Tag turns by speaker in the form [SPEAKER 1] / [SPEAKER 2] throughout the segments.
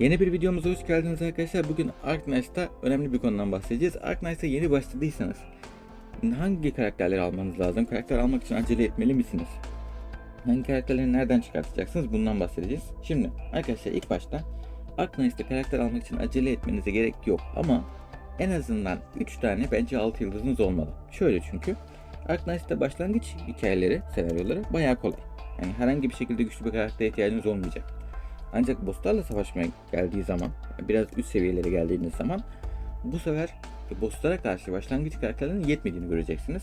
[SPEAKER 1] Yeni bir videomuza hoş geldiniz arkadaşlar. Bugün Arknight'ta önemli bir konudan bahsedeceğiz. Arknight'a yeni başladıysanız hangi karakterleri almanız lazım? Karakter almak için acele etmeli misiniz? Hangi karakterleri nereden çıkartacaksınız? Bundan bahsedeceğiz. Şimdi arkadaşlar ilk başta Arknight'ta karakter almak için acele etmenize gerek yok ama en azından 3 tane bence 6 yıldızınız olmalı. Şöyle çünkü Arknight'ta başlangıç hikayeleri, senaryoları bayağı kolay. Yani herhangi bir şekilde güçlü bir karaktere ihtiyacınız olmayacak. Ancak bosslarla savaşmaya geldiği zaman, biraz üst seviyelere geldiğiniz zaman bu sefer bosslara karşı başlangıç karakterlerinin yetmediğini göreceksiniz.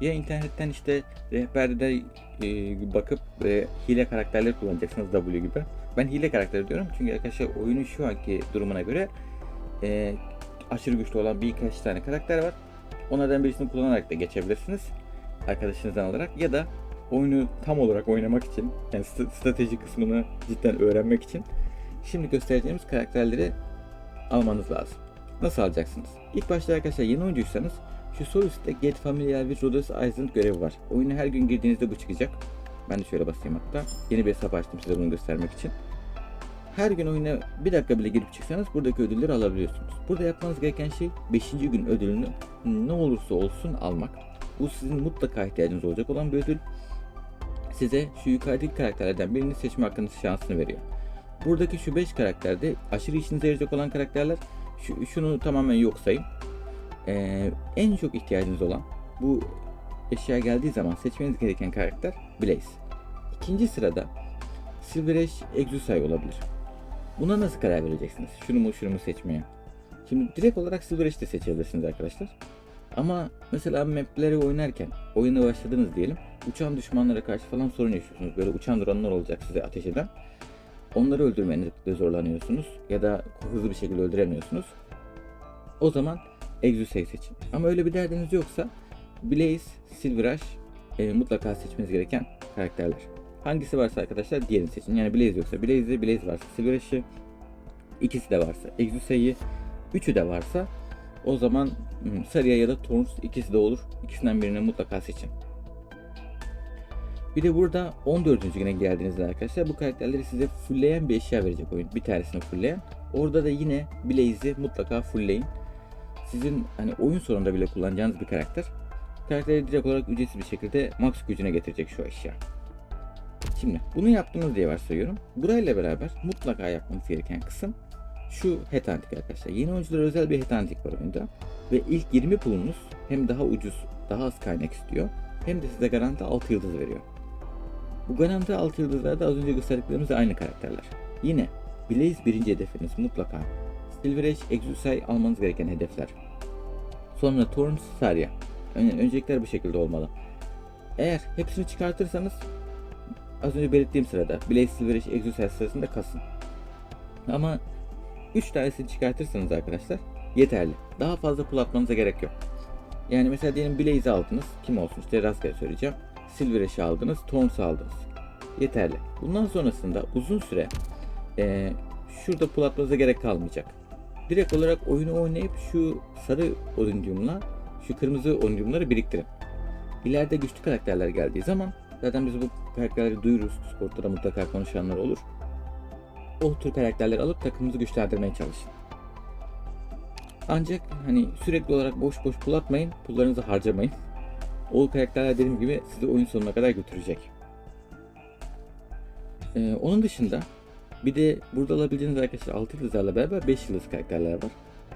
[SPEAKER 1] Ya internetten işte rehberde e, bakıp e, hile karakterleri kullanacaksınız W gibi. Ben hile karakteri diyorum çünkü arkadaşlar oyunun şu anki durumuna göre e, aşırı güçlü olan birkaç tane karakter var. Onlardan birisini kullanarak da geçebilirsiniz. Arkadaşınızdan alarak ya da oyunu tam olarak oynamak için yani st- strateji kısmını cidden öğrenmek için şimdi göstereceğimiz karakterleri almanız lazım. Nasıl alacaksınız? İlk başta arkadaşlar yeni oyuncuysanız şu sol üstte Get Familiar with Rhodes Island görevi var. Oyuna her gün girdiğinizde bu çıkacak. Ben de şöyle basayım hatta. Yeni bir hesap açtım size bunu göstermek için. Her gün oyuna bir dakika bile girip çıksanız buradaki ödülleri alabiliyorsunuz. Burada yapmanız gereken şey 5. gün ödülünü ne olursa olsun almak. Bu sizin mutlaka ihtiyacınız olacak olan bir ödül size şu yukarıdaki karakterlerden birini seçme hakkınız şansını veriyor. Buradaki şu 5 karakterde aşırı işinize yarayacak olan karakterler şu, şunu tamamen yok sayın. Ee, en çok ihtiyacınız olan bu eşya geldiği zaman seçmeniz gereken karakter Blaze. İkinci sırada Silver Ash Exusay olabilir. Buna nasıl karar vereceksiniz? Şunu mu şunu mu seçmeye? Şimdi direkt olarak Silver Ash de seçebilirsiniz arkadaşlar. Ama mesela mapleri oynarken oyuna başladınız diyelim. Uçan düşmanlara karşı falan sorun yaşıyorsunuz. Böyle uçan drone'lar olacak size ateş eden. Onları öldürmenizde zorlanıyorsunuz. Ya da hızlı bir şekilde öldüremiyorsunuz. O zaman Exusa'yı seçin. Ama öyle bir derdiniz yoksa Blaze, Silver e, mutlaka seçmeniz gereken karakterler. Hangisi varsa arkadaşlar diğerini seçin. Yani Blaze yoksa Blaze'i, Blaze varsa Silver ikisi de varsa Exusa'yı, üçü de varsa o zaman hmm, Saria ya da Torns ikisi de olur. İkisinden birini mutlaka seçin. Bir de burada 14. güne geldiğinizde arkadaşlar bu karakterleri size fullleyen bir eşya verecek oyun. Bir tanesini fullleyen. Orada da yine Blaze'i mutlaka fullleyin. Sizin hani oyun sonunda bile kullanacağınız bir karakter. Karakteri direkt olarak ücretsiz bir şekilde max gücüne getirecek şu eşya. Şimdi bunu yaptınız diye varsayıyorum. Burayla beraber mutlaka yapmanız gereken kısım şu headhunting arkadaşlar. Yeni oyunculara özel bir headhunting var oyunda. Ve ilk 20 pulunuz hem daha ucuz, daha az kaynak istiyor. Hem de size garanti 6 yıldız veriyor. Bu garanti 6 yıldızlarda az önce gösterdiklerimiz aynı karakterler. Yine Blaze birinci hedefiniz mutlaka. Silver Ash, Exusay almanız gereken hedefler. Sonra Torrent, Saria. Ön- öncelikler bu şekilde olmalı. Eğer hepsini çıkartırsanız az önce belirttiğim sırada Blaze, Silver Ash, Exusay sırasında kasın. Ama 3 tanesini çıkartırsanız arkadaşlar yeterli. Daha fazla pul atmanıza gerek yok. Yani mesela diyelim Blaze'i aldınız. Kim olsun işte rastgele söyleyeceğim. Silver aldınız. Torns'u aldınız. Yeterli. Bundan sonrasında uzun süre eee, şurada pul gerek kalmayacak. Direkt olarak oyunu oynayıp şu sarı oyuncumla şu kırmızı oyuncumları biriktirin. İleride güçlü karakterler geldiği zaman zaten biz bu karakterleri duyururuz. Discord'da da mutlaka konuşanlar olur. O tür karakterleri alıp takımımızı güçlendirmeye çalışın. Ancak hani sürekli olarak boş boş pul atmayın, pullarınızı harcamayın. O karakterler dediğim gibi sizi oyun sonuna kadar götürecek. Ee, onun dışında bir de burada alabileceğiniz arkadaşlar 6 yıldızlarla beraber 5 yıldız karakterler var.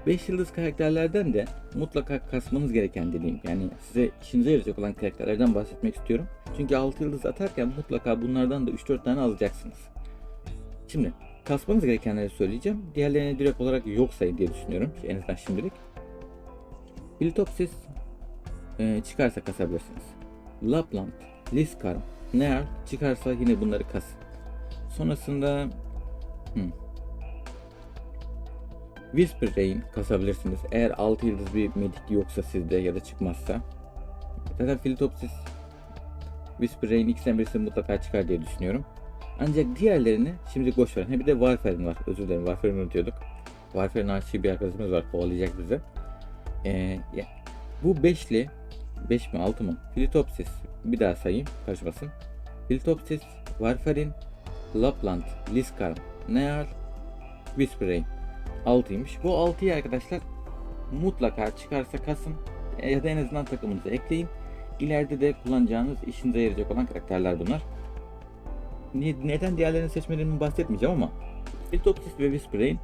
[SPEAKER 1] 5 yıldız karakterlerden de mutlaka kasmanız gereken dediğim yani size işinize yarayacak olan karakterlerden bahsetmek istiyorum. Çünkü 6 yıldız atarken mutlaka bunlardan da 3-4 tane alacaksınız. Şimdi kasmanız gerekenleri söyleyeceğim. Diğerlerini direkt olarak yok sayın diye düşünüyorum. En azından şimdilik. Bilitopsis e, çıkarsa kasabilirsiniz. Lapland, Liskarm, Near çıkarsa yine bunları kasın. Sonrasında hmm. Whisper Rain kasabilirsiniz. Eğer 6 yıldız bir medik yoksa sizde ya da çıkmazsa. Zaten Philitopsis Whisper Rain ikisinden birisi mutlaka çıkar diye düşünüyorum. Ancak diğerlerini şimdi boş verin. Ha bir de Warfare'in var. Özür dilerim Warfare'ini unutuyorduk. Warfare'in aşığı bir arkadaşımız var. Kovalayacak bizi. Ee, ya, bu beşli 5 mi 6 mı? Philitopsis bir daha sayayım karışmasın. Philitopsis, Warfarin, Lapland, Liskarm, Near, Whisper 6'ymış. Bu 6'yı arkadaşlar mutlaka çıkarsa kasın ya da en azından takımınıza ekleyin. İleride de kullanacağınız işinize yarayacak olan karakterler bunlar. Ne- Neden diğerlerini seçmelerini bahsetmeyeceğim ama Philtopsis ve Whisper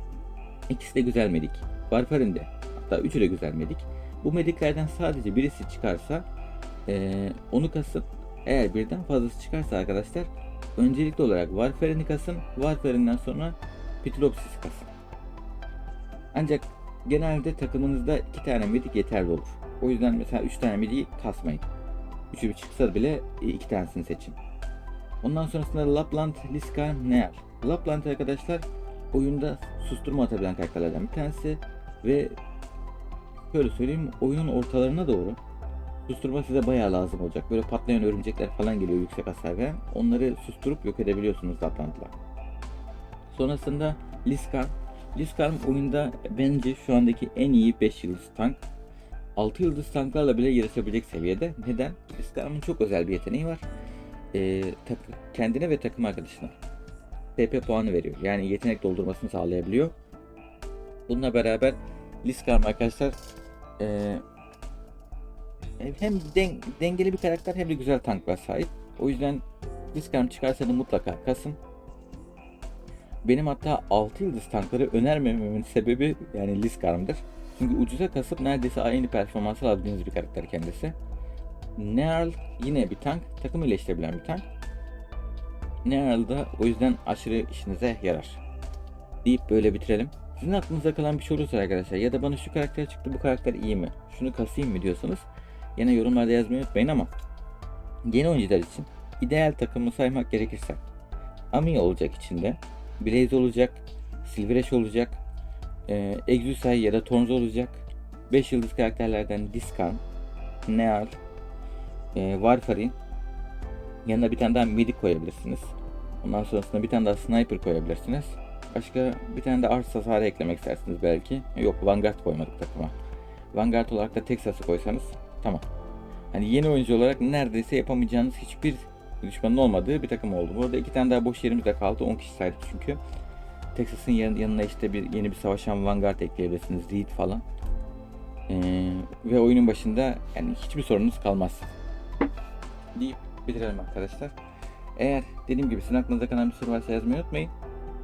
[SPEAKER 1] ikisi de güzel medik. Warfarin de hatta üçü de güzel medik. Bu mediklerden sadece birisi çıkarsa eee, onu kasın. Eğer birden fazlası çıkarsa arkadaşlar öncelikli olarak Warfarin'i kasın. Warfarin'den sonra Pitulopsis'i kasın. Ancak genelde takımınızda iki tane medik yeterli olur. O yüzden mesela üç tane mediği kasmayın. Üçü bir çıksa bile iki tanesini seçin. Ondan sonrasında Lapland, Liska, Neer. Lapland arkadaşlar oyunda susturma atabilen karakterlerden bir tanesi ve şöyle söyleyeyim oyunun ortalarına doğru susturma size bayağı lazım olacak. Böyle patlayan örümcekler falan geliyor yüksek hasar veren. Onları susturup yok edebiliyorsunuz Lapland'la. Sonrasında Liskarm. Liskarm oyunda bence şu andaki en iyi 5 yıldız tank. 6 yıldız tanklarla bile yarışabilecek seviyede. Neden? Liskarm'ın çok özel bir yeteneği var. Ee, kendine ve takım arkadaşına TP puanı veriyor. Yani yetenek doldurmasını sağlayabiliyor. Bununla beraber Liskarm arkadaşlar ee, hem den- dengeli bir karakter hem de güzel tanklar sahip. O yüzden Liskarm çıkarsanız mutlaka kasın. Benim hatta 6 yıldız tankları önermememin sebebi yani Liskarm'dır. Çünkü ucuza kasıp neredeyse aynı performansı alabildiğiniz bir karakter kendisi. Nearl yine bir tank, takım iyileştirebilen bir tank. Nearl da o yüzden aşırı işinize yarar. Deyip böyle bitirelim. Sizin aklınıza kalan bir şey olursa arkadaşlar ya da bana şu karakter çıktı bu karakter iyi mi? Şunu kasayım mı diyorsanız yine yorumlarda yazmayı unutmayın ama yeni oyuncular için ideal takımı saymak gerekirse Ami olacak içinde, Blaze olacak, Silveresh olacak, e, Exusay ya da Tonz olacak, 5 yıldız karakterlerden Diskarm, Neal, e, Warfarin, yanına bir tane daha Medic koyabilirsiniz. Ondan sonrasında bir tane daha Sniper koyabilirsiniz. Başka bir tane de Ars hasarı eklemek istersiniz belki. Yok Vanguard koymadık takıma. Vanguard olarak da Texas'ı koysanız tamam. Hani yeni oyuncu olarak neredeyse yapamayacağınız hiçbir düşmanın olmadığı bir takım oldu. Burada iki tane daha boş yerimiz de kaldı. 10 kişi saydık çünkü. Texas'ın yan- yanına işte bir yeni bir savaşan Vanguard ekleyebilirsiniz. Reed falan. Ee, ve oyunun başında yani hiçbir sorunuz kalmaz. Deyip bitirelim arkadaşlar. Eğer dediğim gibi sizin aklınıza kalan bir soru varsa yazmayı unutmayın.